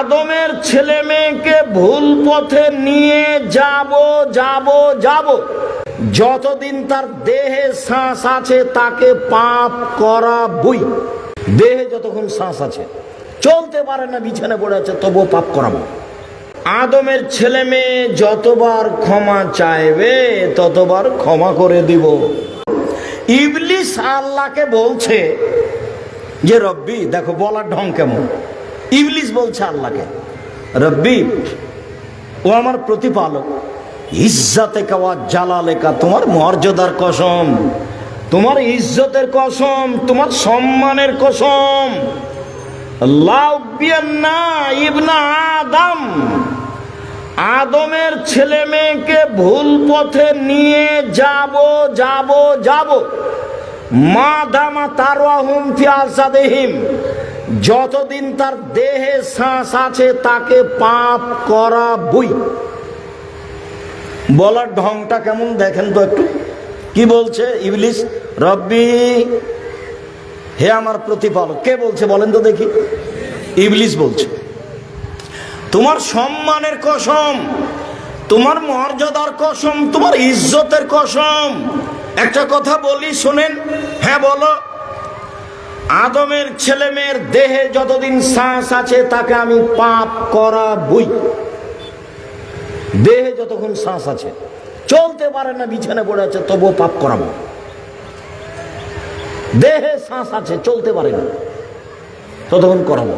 আদমের ছেলে মেয়েকে ভুল পথে নিয়ে যাব যাব যাব। যতদিন তার দেহে শ্বাস আছে, তাকে পাপ করা বই। দেহে যতক্ষণ শ্বাস আছে, চলতে পারে না, বিছানে পড়ে আছে, তবুও পাপ করাবো। আদমের ছেলে মেয়ে যতবার ক্ষমা চাইবে, ততবার ক্ষমা করে দিব। ইবলিস আল্লাহকে বলছে যে, রব্বি, দেখো, বলার ঢং কেমন? ইবলিস বলছে আল্লাহকে, রব্বি, ও আমার প্রতিপালক, ইজ্জাতে কাওয়া জালালেকা তোমার মর্যাদার কসম, তোমার ইজ্জতের কসম, তোমার সম্মানের কসম লাউবিয়ান্না ইবনা আদম, আদমের ছেলে মেয়েকে ভুল পথে নিয়ে যাব যাব যাব। মা দামা তারওয়াহুম ফি আসাদেহিম যতদিন তার দেহে শ্বাস আছে, তাকে পাপ করা বই। বলার ঢংটা কেমন দেখেন তো একটু? কি বলছে ইবলিস? রব্বি, হে আমার প্রতিপালক, কে বলছে বলেন তো দেখি। ইবলিস বলছে, তোমার সম্মানের কসম, তোমার মর্যাদার কসম, তোমার ইজ্জতের কসম। একটা কথা বলি, শোনেন। হ্যাঁ বলো। আদমের ছেলে মেয়ের দেহে যতদিন শ্বাস আছে, তাকে আমি পাপ করা বই। দেহে যতক্ষণ শ্বাস আছে, চলতে পারে না বিছানে পড়ে আছে, তবুও পাপ করাবো দেহে শ্বাস আছে, চলতে পারে না, ততক্ষণ করাবো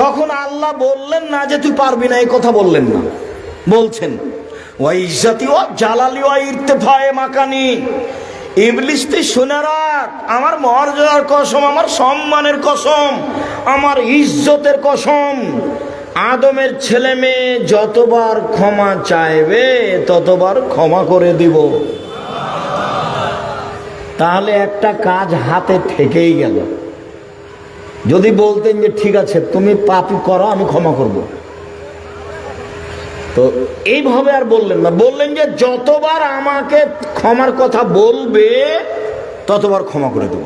তখন আল্লাহ বললেন না যে তুই পারবি না, এই কথা বললেন না। বলছেন ওই ইজ্জাতি ও জালালি ও ইর্তেফায়ে মাকানি ইবলিস তুই শুনে রাখ, আমার মর্যাদার কসম, আমার সম্মানের কসম, আমার ইজ্জতের কসম। আদমের ছেলে মেয়ে যতবার ক্ষমা চাইবে, ততবার ক্ষমা করে দিব। তাহলে একটা কাজ হাতে থেকেই গেল। যদি বলতেন যে, ঠিক আছে, তুমি পাপ করো, আমি ক্ষমা করব। তো এইভাবে আর বললেন না। বললেন যে, যতবার আমাকে ক্ষমার কথা বলবে, ততবার ক্ষমা করে দেবো।